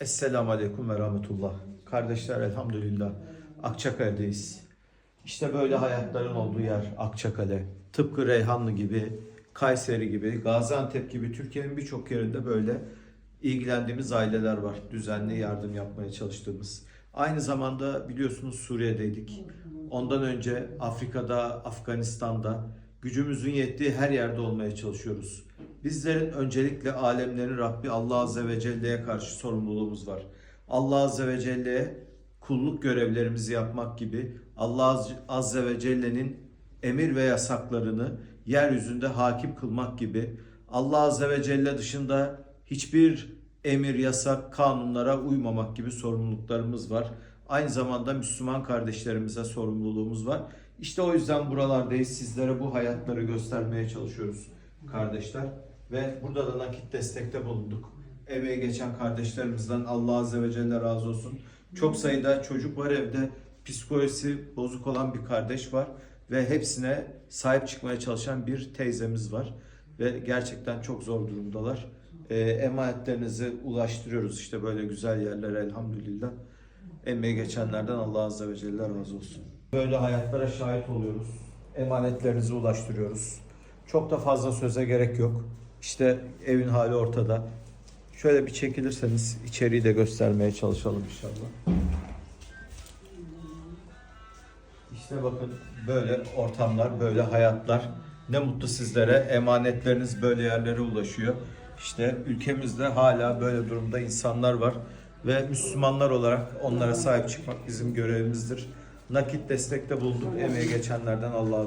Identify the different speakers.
Speaker 1: Esselamu Aleyküm ve Rahmetullah. Kardeşler elhamdülillah Akçakale'deyiz. İşte böyle hayatların olduğu yer Akçakale. Tıpkı Reyhanlı gibi, Kayseri gibi, Gaziantep gibi Türkiye'nin birçok yerinde böyle ilgilendiğimiz aileler var. Düzenli yardım yapmaya çalıştığımız. Aynı zamanda biliyorsunuz Suriye'deydik. Ondan önce Afrika'da, Afganistan'da gücümüzün yettiği her yerde olmaya çalışıyoruz. Bizlerin öncelikle alemlerin Rabbi Allah Azze ve Celle'ye karşı sorumluluğumuz var. Allah Azze ve Celle'ye kulluk görevlerimizi yapmak gibi Allah Az- Azze ve Celle'nin emir ve yasaklarını yeryüzünde hakim kılmak gibi Allah Azze ve Celle dışında hiçbir emir, yasak, kanunlara uymamak gibi sorumluluklarımız var. Aynı zamanda Müslüman kardeşlerimize sorumluluğumuz var. İşte o yüzden buralardayız. Sizlere bu hayatları göstermeye çalışıyoruz kardeşler. Ve burada da nakit destekte bulunduk. Emeği geçen kardeşlerimizden Allah Azze ve Celle razı olsun. Çok sayıda çocuk var evde. Psikolojisi bozuk olan bir kardeş var. Ve hepsine sahip çıkmaya çalışan bir teyzemiz var. Ve gerçekten çok zor durumdalar. Ee, emanetlerinizi ulaştırıyoruz işte böyle güzel yerlere elhamdülillah. Emeği geçenlerden Allah Azze ve Celle razı olsun. Böyle hayatlara şahit oluyoruz. Emanetlerinizi ulaştırıyoruz. Çok da fazla söze gerek yok. İşte evin hali ortada. Şöyle bir çekilirseniz içeriği de göstermeye çalışalım inşallah. İşte bakın böyle ortamlar, böyle hayatlar. Ne mutlu sizlere. Emanetleriniz böyle yerlere ulaşıyor. İşte ülkemizde hala böyle durumda insanlar var ve Müslümanlar olarak onlara sahip çıkmak bizim görevimizdir. Nakit destekte bulduk. Emeği geçenlerden Allah'a